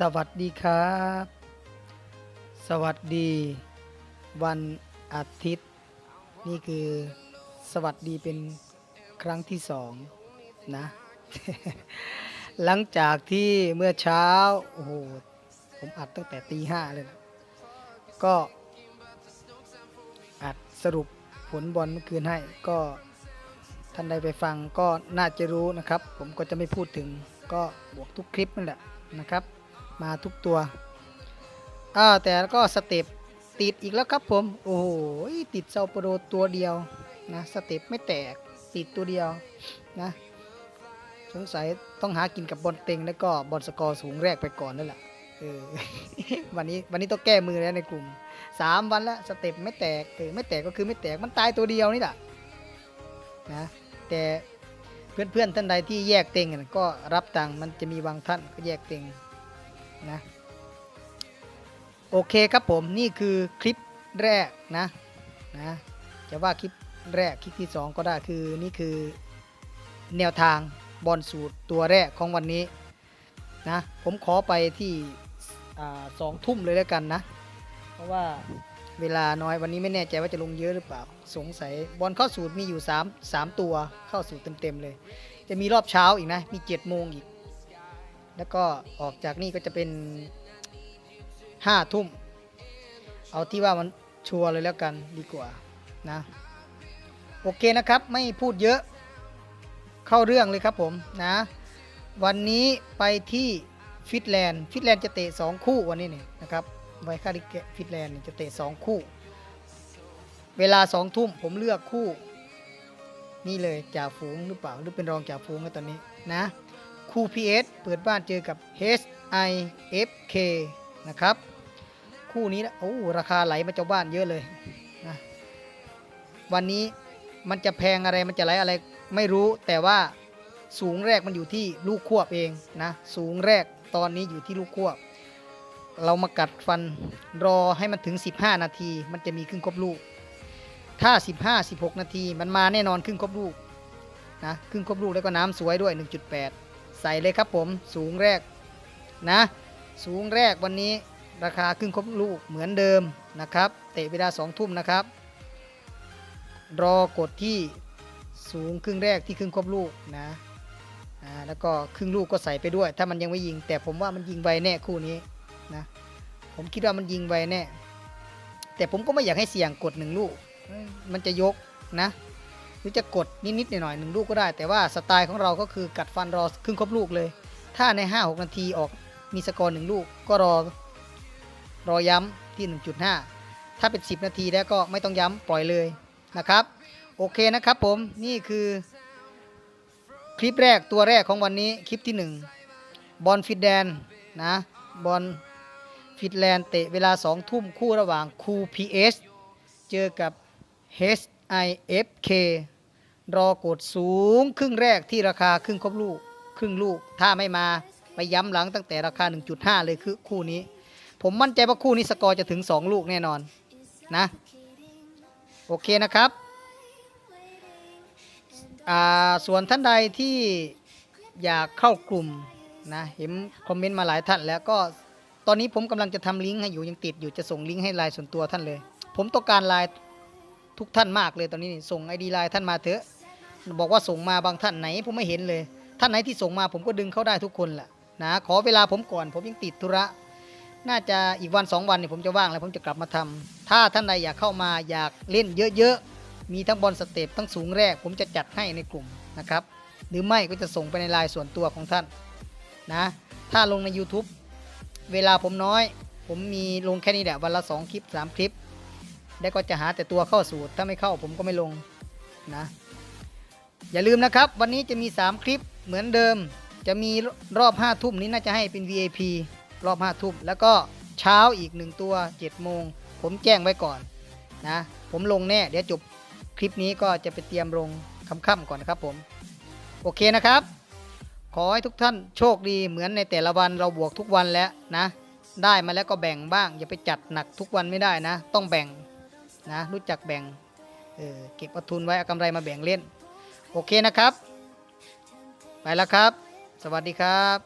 สวัสดีครับ สวัสดี วันอาทิตย์ นี่คือสวัสดีเป็นครั้งที่สองนะ หลังจากที่เมื่อเช้า โอ้โห ผมอัดตั้งแต่ตีห้าเลยนะก็อัดสรุปผลบอลเมื่อคืนให้ก็ท่านใดไปฟังก็น่าจะรู้นะครับ ผมก็จะไม่พูดถึงก็บวกทุกคลิปนั่นแหละนะครับ มาทุกตัวอ้าวแต่ก็สเต็ปติดอีกแล้วครับผม โอ้โหติดเซาโปโรตัวเดียวนะสเต็ปไม่แตกติดตัวเดียวนะสงสัยต้องหากินกับบอลเต็งแล้วก็บอลสกอร์สูงแรกไปก่อนนั่นแหละเออวันนี้วันนี้ต้องแก้มือแล้วในกลุ่มสามวันแล้วสเต็ปไม่แตกเออไม่แตกก็คือไม่แตกมันตายตัวเดียวนี่แหละนะแต่เพื่อนๆท่านใดที่แยกเต็งก็รับตังค์มันจะมีบางท่านก็แยกเต็ง นะโอเคครับผมนี่คือคลิปแรกนะนะจะว่าคลิปแรกคลิปที่ 2 ก็ได้คือนี่คือแนวทางบอลสูตรตัวแรกของวันนี้นะผมขอไปที่สองทุ่มเลยแล้วกันนะ เพราะว่าเวลาน้อยวันนี้ไม่แน่ใจว่าจะลงเยอะหรือเปล่า สงสัยบอลเข้าสูตรมีอยู่ 3 3 ตัวเข้าสูตรเต็มๆเลย จะมีรอบเช้าอีกนะ มี7โมงอีก แล้วก็ออกจากนี่ก็จะเป็นห้าทุ่ม เอาที่ว่ามันชัวร์เลยแล้วกันดีกว่านะ โอเคนะครับไม่พูดเยอะเข้าเรื่องเลยครับผมนะ วันนี้ไปที่ฟิตแลนด์ฟิตแลนด์จะเตะ 2 คู่วันนี้เนี่ยนะครับไวคาริเกฟิตแลนด์จะเตะ 2 คู่ เวลา 2 ทุ่มผมเลือกคู่ นี่เลยจ่าฝูงหรือเปล่า หรือเป็นรองจ่าฝูงในตอนนี้นะ คู่ PS เปิดบ้านเจอกับ HIFK นะครับ คู่นี้นะโอ้ราคาไหลมาเจ้าบ้านเยอะเลยนะวันนี้มันจะแพงอะไรมันจะไหลอะไรไม่รู้แต่ว่าสูงแรกมันอยู่ที่ลูกควบเองนะสูงแรกตอนนี้อยู่ที่ลูกควบ เรามากัดฟันรอให้มันถึง 15 นาที มันจะมีครึ่งครบลูก ถ้า 15 16 นาทีมันมาแน่นอนครึ่งครบลูกนะครึ่งครบลูกแล้วก็น้ำสวยด้วย 1.8 ใส่เลยครับผมสูงแรกนะ สูงแรกวันนี้ราคาครึ่งครบลูกเหมือนเดิมนะครับ เตะเวลา2ทุ่มนะครับ รอกดที่สูงครึ่งแรกที่ครึ่งครบลูกนะอ่าแล้วก็ครึ่งลูกก็ใส่ไปด้วย ถ้ามันยังไม่ยิง แต่ผมว่ามันยิงไวแน่คู่นี้นะผมคิดว่ามันยิงไวแน่ แต่ผมก็ไม่อยากให้เสี่ยงกดหนึ่งลูก มันจะยกนะ รือจะกดนิดๆหน่อยๆหนึ่งลูกก็ได้ แต่ว่าสไตล์ของเราก็คือกัดฟันรอครึ่งครบลูกเลย ถ้าใน 5-6 นาทีออกมีสกอร์หนึ่งลูกก็รอรอย้ำที่ 1.5 ถ้าเป็น 10 นาทีแล้วก็ไม่ต้องย้ำปล่อยเลยนะครับ โอเคนะครับผมนี่คือคลิปแรกตัวแรกของวันนี้คลิปที่ 1 บอลฟิตแดนนะบอลฟิตแลนด์เตะเวลา 2 ทุ่มคู่ระหว่างคู PS เจอกับ HIFK รอกดสูงครึ่งแรกที่ราคาครึ่งครบลูก ครึ่งลูก ถ้าไม่มาไปย้ำหลังตั้งแต่ราคา 1.5 เลยคือคู่นี้ ผมมั่นใจว่าคู่นี้สกอร์จะถึง 2 ลูกแน่นอนนะ โอเคนะครับอ่าส่วนท่านใดที่อยากเข้ากลุ่มนะเห็นคอมเมนต์มาหลายท่านแล้วก็ตอนนี้ผมกำลังจะทำลิงก์ให้อยู่ยังติดอยู่จะส่งลิงก์ให้ไลน์ส่วนตัวท่านเลย ผมต้องการไลน์ทุกท่านมากเลยตอนนี้ส่งไอดีไลน์ท่านมาเถอะ บอกว่าส่งมาบางท่านไหนผมไม่เห็นเลย ท่านไหนที่ส่งมาผมก็ดึงเข้าได้ทุกคนแหละนะขอเวลาผมก่อน ผมยังติดธุระ น่าจะอีกวันสองวันเนี่ยผมจะว่างแล้วผมจะกลับมาทำถ้าท่านใดอยากเข้ามาอยากเล่นเยอะๆ มีทั้งบอลสเตปทั้งสูงแรก ผมจะจัดให้ในกลุ่มนะครับ หรือไม่ก็จะส่งไปในไลน์ส่วนตัวของท่านนะถ้าลงใน YouTube เวลาผมน้อย ผมมีลงแค่นี้แหละวันละ 2 คลิป 3 คลิป แล้วก็จะหาแต่ตัวเข้าสูตร ถ้าไม่เข้าผมก็ไม่ลงนะ อย่าลืมนะครับ วันนี้จะมี 3 คลิปเหมือนเดิม จะมีรอบ 5 ทุ่มนี้น่าจะให้เป็น VIP รอบ 5 ทุ่ม แล้วก็เช้าอีก 1 ตัว 7 โมง ผมแจ้งไว้ก่อนนะ ผมลงแน่ เดี๋ยวจบคลิปนี้ก็จะไปเตรียมลงค่ำๆก่อนนะครับผม โอเคนะครับ ขอให้ทุกท่านโชคดีเหมือนในแต่ละวันเราบวกทุกวันแล้วนะ ได้มาแล้วก็แบ่งบ้าง อย่าไปจัดหนักทุกวันไม่ได้นะ ต้องแบ่งนะ รู้จักแบ่งเออเก็บเอาทุนไว้เอากำไรมาแบ่งเล่น โอเคนะครับ ไปแล้วครับ สวัสดีครับ